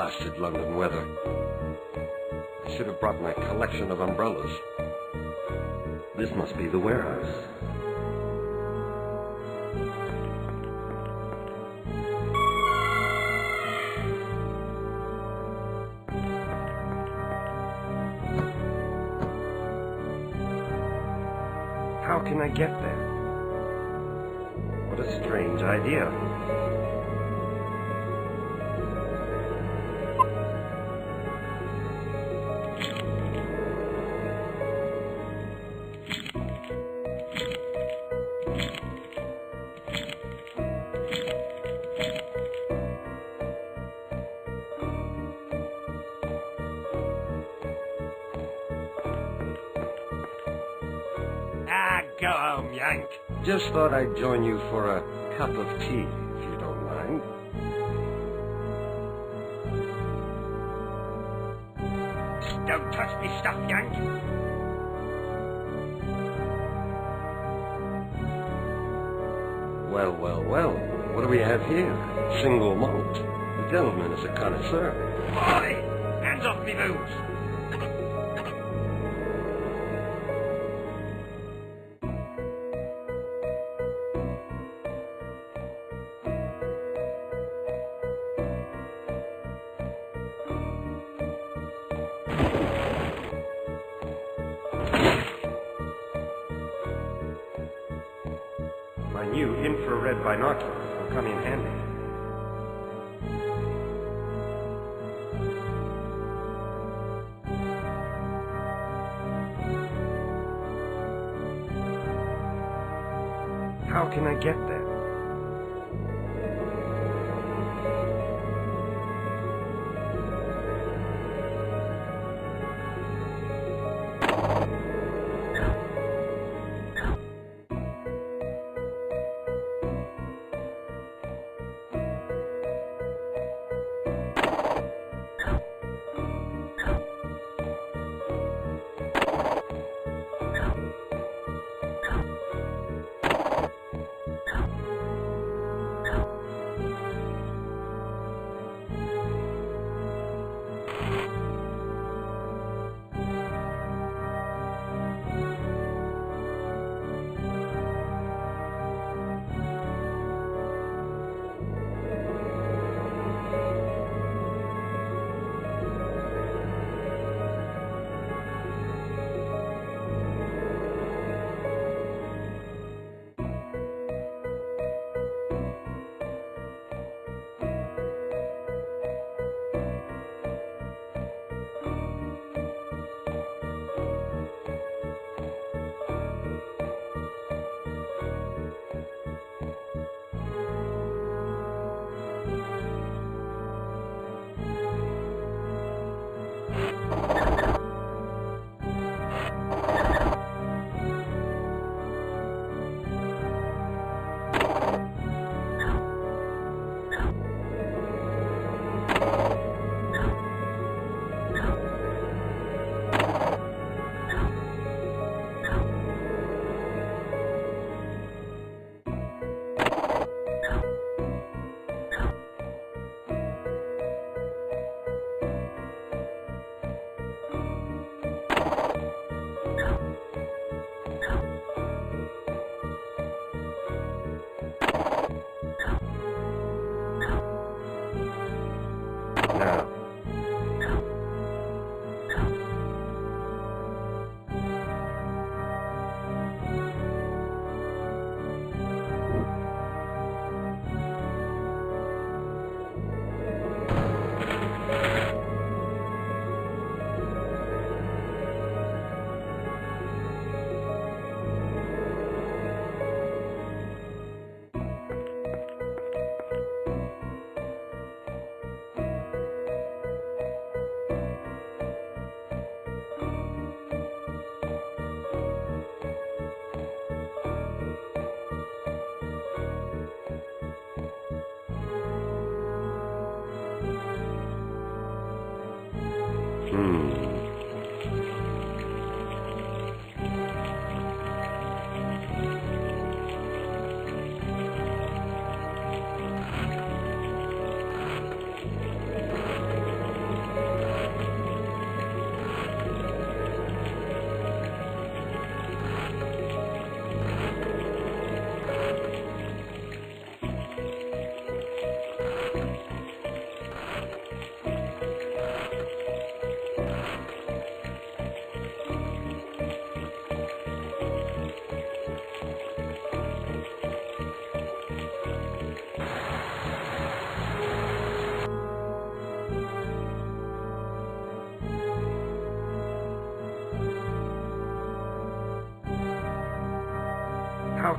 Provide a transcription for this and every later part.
blasted London weather. I should have brought my collection of umbrellas. This must be the warehouse. Just thought I'd join you for a cup of tea, if you don't mind. Don't touch me stuff, Yank. Well, well, well. What do we have here? Single malt. The gentleman is a connoisseur. Boy, hands off me boots.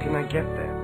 Can I get there?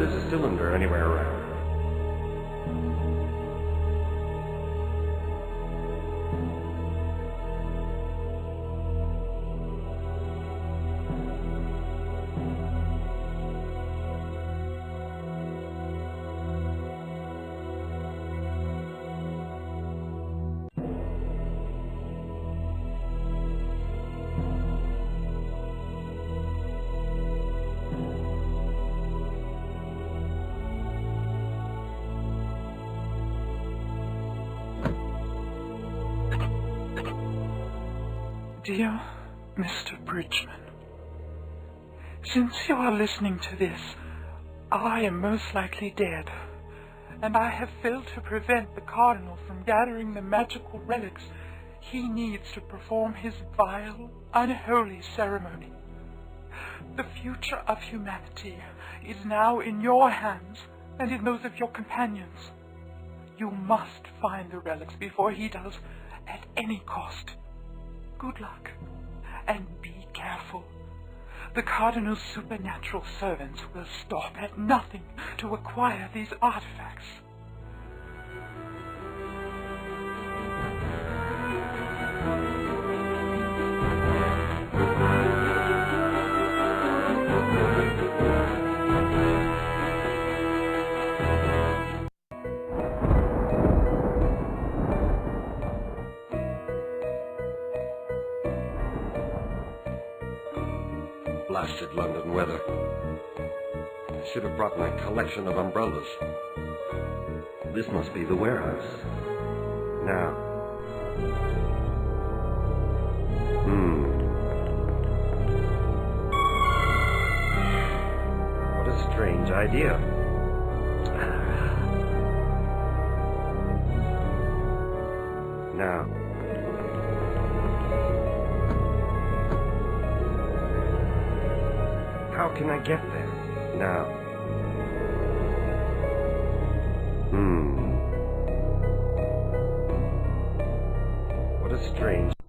There's a cylinder anywhere around. Dear Mr. Bridgman, since you are listening to this, I am most likely dead, and I have failed to prevent the Cardinal from gathering the magical relics he needs to perform his vile, unholy ceremony. The future of humanity is now in your hands and in those of your companions. You must find the relics before he does, at any cost. Good luck, and be careful. The Cardinal's supernatural servants will stop at nothing to acquire these artifacts. Should have brought my collection of umbrellas. This must be the warehouse. Now. Hmm. What a strange idea. Now. How can I get there? Now. Hmm. What a strange